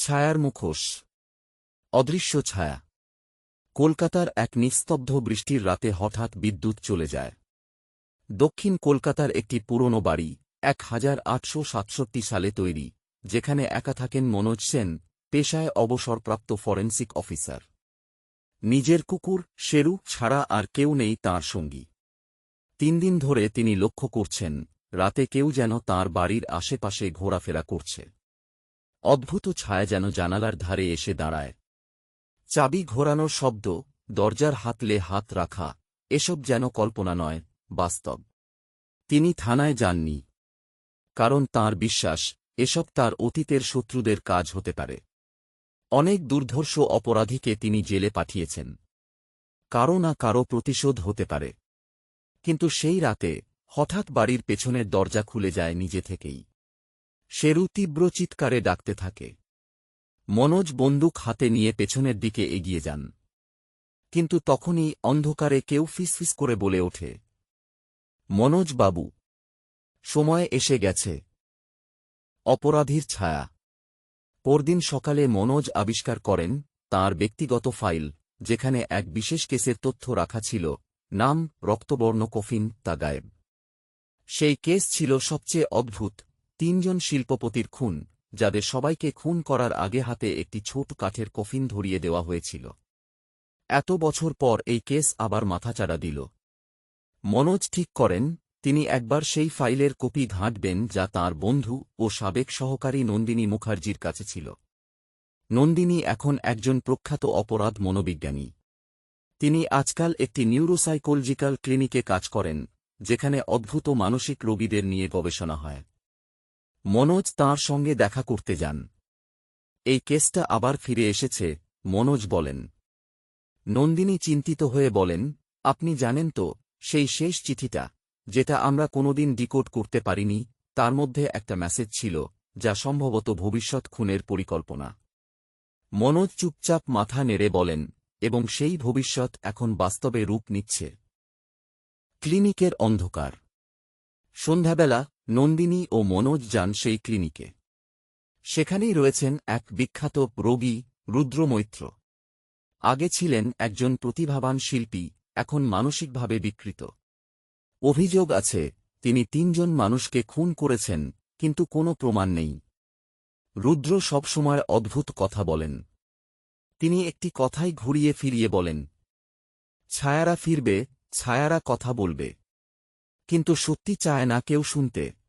ছায়ার মুখোশ। অদৃশ্য ছায়া। কলকাতার এক নিস্তব্ধ বৃষ্টির রাতে হঠাৎ বিদ্যুৎ চলে যায়। দক্ষিণ কলকাতার একটি পুরনো বাড়ি, এক হাজার আটশো সাতষট্টি সালে তৈরি, যেখানে একা থাকেন মনোজ সেন, পেশায় অবসরপ্রাপ্ত ফরেন্সিক অফিসার। নিজের কুকুর, শেরু, ছাড়া আর কেউ নেই তাঁর সঙ্গী। তিন দিন ধরে তিনি লক্ষ্য করছেন, রাতে কেউ যেন তার বাড়ির আশেপাশে ঘোরাফেরা করছে। অদ্ভুত ছায়া যেন জানালার ধারে এসে দাঁড়ায়। চাবি ঘোরানোর শব্দ, দরজার হাতলে হাত রাখা, এসব যেন কল্পনা নয়, বাস্তব। তিনি থানায় যাননি। কারণ তার বিশ্বাস, এসব তার অতীতের শত্রুদের কাজ হতে পারে। অনেক দুর্ধর্ষ অপরাধীকে তিনি জেলে পাঠিয়েছেন। কারও না কারও প্রতিশোধ হতে পারে। কিন্তু সেই রাতে, হঠাৎ বাড়ির পেছনের দরজা খুলে যায় নিজে থেকেই। শেরু তীব্র চিৎকারে ডাকতে থাকে। মনোজ বন্দুক হাতে নিয়ে পেছনের দিকে এগিয়ে যান। কিন্তু তখনই অন্ধকারে কেউ ফিসফিস করে বলে ওঠে, মনোজ বাবু, সময় এসে গেছে। অপরাধীর ছায়া। পরদিন সকালে মনোজ আবিষ্কার করেন তার ব্যক্তিগত ফাইল, যেখানে এক বিশেষ কেসের তথ্য রাখা ছিল, নাম রক্তবর্ণ কফিন তা গায়েব। সেই কেস ছিল সবচেয়ে অদ্ভুত। তিনজন শিল্পপতির খুন, যাদের সবাইকে খুন করার আগে হাতে একটি ছোট কাঠের কফিন ধরিয়ে দেওয়া হয়েছিল। এত বছর পর এই কেস আবার মাথাচাড়া দিল। মনোজ ঠিক করেন, তিনি একবার সেই ফাইলের কপি ঘাঁটবেন যা তার বন্ধু ও সাবেক সহকারী নন্দিনী মুখার্জির কাছে ছিল। নন্দিনী এখন একজন প্রখ্যাত অপরাধ মনোবিজ্ঞানী। তিনি আজকাল একটি নিউরোসাইকোলজিক্যাল ক্লিনিকে কাজ করেন, যেখানে অদ্ভুত মানসিক রোগীদের নিয়ে গবেষণা হয়। মনোজ তাঁর সঙ্গে দেখা করতে যান। এই কেসটা আবার ফিরে এসেছে, মনোজ বলেন। নন্দিনী চিন্তিত হয়ে বলেন, আপনি জানেন তো, সেই শেষ চিঠিটা, যেটা আমরা কোনোদিন ডিকোড করতে পারিনি, তার মধ্যে একটা মেসেজ ছিল, যা সম্ভবত ভবিষ্যৎ খুনের পরিকল্পনা। মনোজ চুপচাপ মাথা নেড়ে বলেন, এবং সেই ভবিষ্যৎ এখন বাস্তবে রূপ নিচ্ছে। ক্লিনিকের অন্ধকার। সন্ধ্যাবেলা নন্দিনী ও মনোজ যান সেই ক্লিনিকে। সেখানেই রয়েছেন এক বিখ্যাত রোগী, রুদ্রমৈত্র। আগে ছিলেন একজন প্রতিভাবান শিল্পী, এখন মানসিকভাবে বিকৃত। অভিযোগ আছে, তিনি তিনজন মানুষকে খুন করেছেন, কিন্তু কোনো প্রমাণ নেই। রুদ্র সবসময় অদ্ভুত কথা বলেন। তিনি একটি কথাই ঘুরিয়ে ফিরিয়ে বলেন, ছায়ারা ফিরবে, ছায়ারা কথা বলবে। কিন্তু সত্যি চায় না কেউ শুনতে।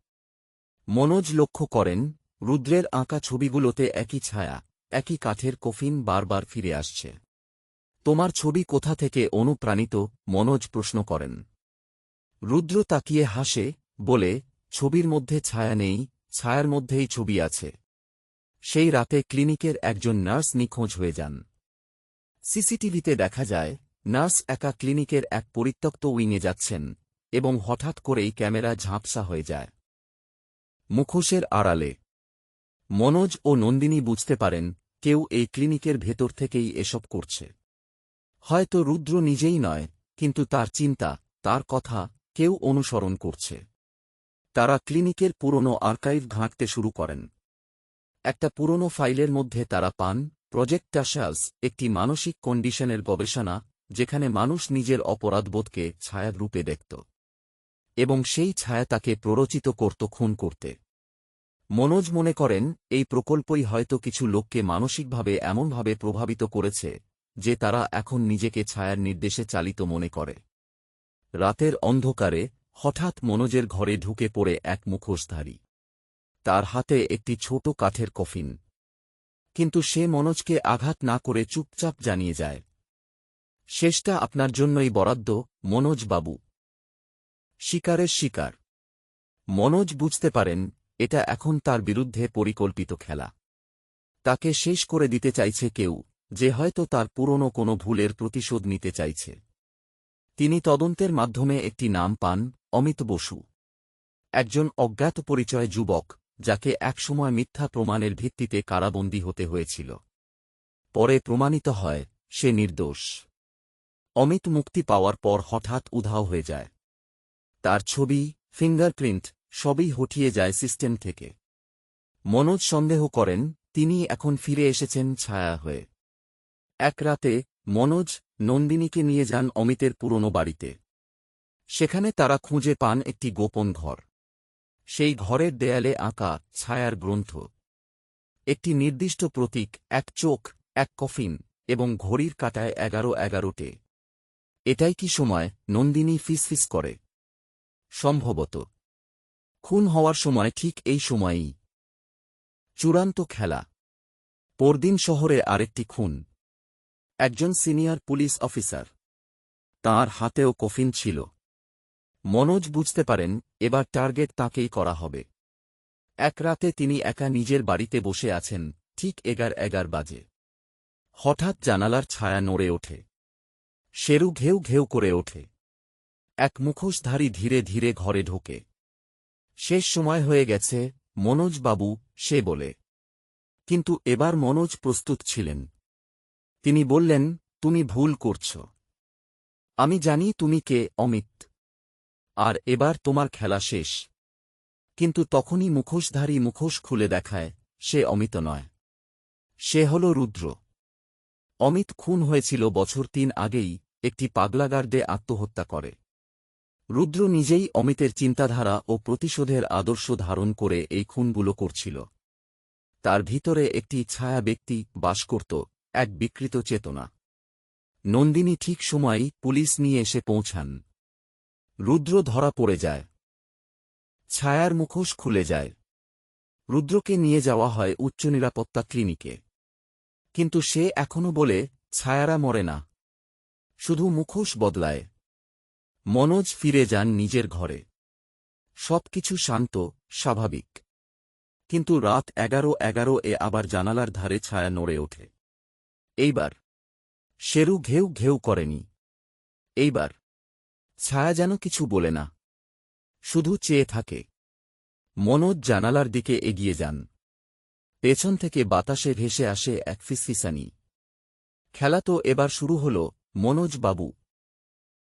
মনোজ লক্ষ্য করেন, রুদ্রের আঁকা ছবিগুলোতে একই ছায়া, একই কাঠের কফিন বারবার ফিরে আসছে। তোমার ছবি কোথা থেকে অনুপ্রাণিত? মনোজ প্রশ্ন করেন। রুদ্র তাকিয়ে হাসে, বলে, ছবির মধ্যে ছায়া নেই, ছায়ার মধ্যেই ছবি আছে। সেই রাতে ক্লিনিকের একজন নার্স নিখোঁজ হয়ে যান। সিসিটিভিতে দেখা যায়, নার্স একা ক্লিনিকের এক পরিত্যক্ত উইংয়ে যাচ্ছেন, এবং হঠাৎ করেই ক্যামেরা ঝাঁপসা হয়ে যায়। মুখোশের আড়ালে। মনোজ ও নন্দিনী বুঝতে পারেন, কেউ এই ক্লিনিকের ভেতর থেকেই এসব করছে। হয়তো রুদ্র নিজেই নয়, কিন্তু তার চিন্তা, তার কথা কেউ অনুসরণ করছে। তারা ক্লিনিকের পুরনো আর্কাইভ ঘাঁটতে শুরু করেন। একটা পুরনো ফাইলের মধ্যে তারা পান, প্রজেক্ট একটি মানসিক কন্ডিশনের গবেষণা, যেখানে মানুষ নিজের অপরাধবোধকে ছায়া রূপে দেখত। এবং সেই ছায়া তাকে প্ররোচিত করত খুন করতে। মনোজ মনে করেন, এই প্রকল্পই হয়তো কিছু লোককে মানসিকভাবে এমনভাবে প্রভাবিত করেছে, যে তারা এখন নিজেকে ছায়ার নির্দেশে চালিত মনে করে। রাতের অন্ধকারে, হঠাৎ মনোজের ঘরে ঢুকে পড়ে এক মুখোশধারী। তার হাতে একটি ছোট কাঠের কফিন। কিন্তু সে মনোজকে আঘাত না করে চুপচাপ জানিয়ে যায়, শেষটা আপনার জন্যই বরাদ্দ, মনোজ বাবু। শিকারের শিকার। মনোজ বুঝতে পারেন এটা এখন তার বিরুদ্ধে পরিকল্পিত খেলা। তাকে শেষ করে দিতে চাইছে কেউ, যে হয়তো তার পুরনো কোনো ভুলের প্রতিশোধ নিতে চাইছে। তিনি তদন্তের মাধ্যমে একটি নাম পান, অমিত বসু। একজন অজ্ঞাত পরিচয় যুবক, যাকে একসময় মিথ্যা প্রমাণের ভিত্তিতে কারাবন্দী হতে হয়েছিল। পরে প্রমাণিত হয়, সে নির্দোষ। অমিত মুক্তি পাওয়ার পর হঠাৎ উধাও হয়ে যায়। তার ছবি, ফিঙ্গারপ্রিন্ট সবই হটিয়ে যায় সিস্টেম থেকে। মনোজ সন্দেহ করেন, তিনি এখন ফিরে এসেছেন ছায়া হয়ে। এক রাতে, মনোজ নন্দিনীকে নিয়ে যান অমিতের পুরনো বাড়িতে। সেখানে তারা খুঁজে পান একটি গোপন ঘর। সেই ঘরের দেয়ালে আঁকা ছায়ার গ্রন্থ। একটি নির্দিষ্ট প্রতীক, এক চোখ, এক কফিন এবং ঘড়ির কাটায় এগারো এগারোটে এটাই কি সময়, নন্দিনী ফিসফিস করে। সম্ভবত। খুন হওয়ার সময় ঠিক এই সময়েই। চূড়ান্ত খেলা। পরদিন শহরে আরেকটি খুন। একজন সিনিয়র পুলিশ অফিসার। তার হাতেও কফিন ছিল। মনোজ বুঝতে পারেন, এবার টার্গেট তাকেই করা হবে। এক রাতে তিনি একা নিজের বাড়িতে বসে আছেন, ঠিক এগার এগার বাজে। হঠাৎ জানালার ছায়া নড়ে ওঠে। শেরু ঘেউ ঘেউ করে ওঠে। এক মুখোশধারী ধীরে ধীরে ঘরে ঢোকে। শেষ সময় হয়ে গেছে, মনোজ বাবু, সে বলে। কিন্তু এবার মনোজ প্রস্তুত ছিলেন। তিনি বললেন, তুমি ভুল করছ। আমি জানি তুমি কে, অমিত। আর এবার তোমার খেলা শেষ। কিন্তু তখনই মুখোশধারী মুখোশ খুলে দেখায়, সে অমিত নয়। সে হল রুদ্র। অমিত খুন হয়েছিল বছর তিন আগেই, একটি পাগলাগার্ডে আত্মহত্যা করে। রুদ্র নিজেই অমিতের চিন্তাধারা ও প্রতিশোধের আদর্শ ধারণ করে এই খুনগুলো করছিল। তার ভিতরে একটি ছায়া ব্যক্তি বাস করত, এক বিকৃত চেতনা। নন্দিনী ঠিক সময়ই পুলিশ নিয়ে এসে পৌঁছান। রুদ্র ধরা পড়ে যায়। ছায়ার মুখোশ খুলে যায়। রুদ্রকে নিয়ে যাওয়া হয় উচ্চ নিরাপত্তা ক্লিনিকে। কিন্তু সে এখনও বলে, ছায়ারা মরে না। শুধু মুখোশ বদলায়। মনোজ ফিরে যান নিজের ঘরে। সবকিছু শান্ত, স্বাভাবিক। কিন্তু রাত এগারো এগারো এ আবার জানালার ধারে ছায়া নড়ে ওঠে। এইবার। শেরু ঘেউ ঘেউ করেনি। এইবার। ছায়া যেন কিছু বলে না। শুধু চেয়ে থাকে। মনোজ জানালার দিকে এগিয়ে যান। পেছন থেকে বাতাসে ভেসে আসে এক ফিসফিসানি। খেলা তো এবার শুরু হল মনোজ বাবু।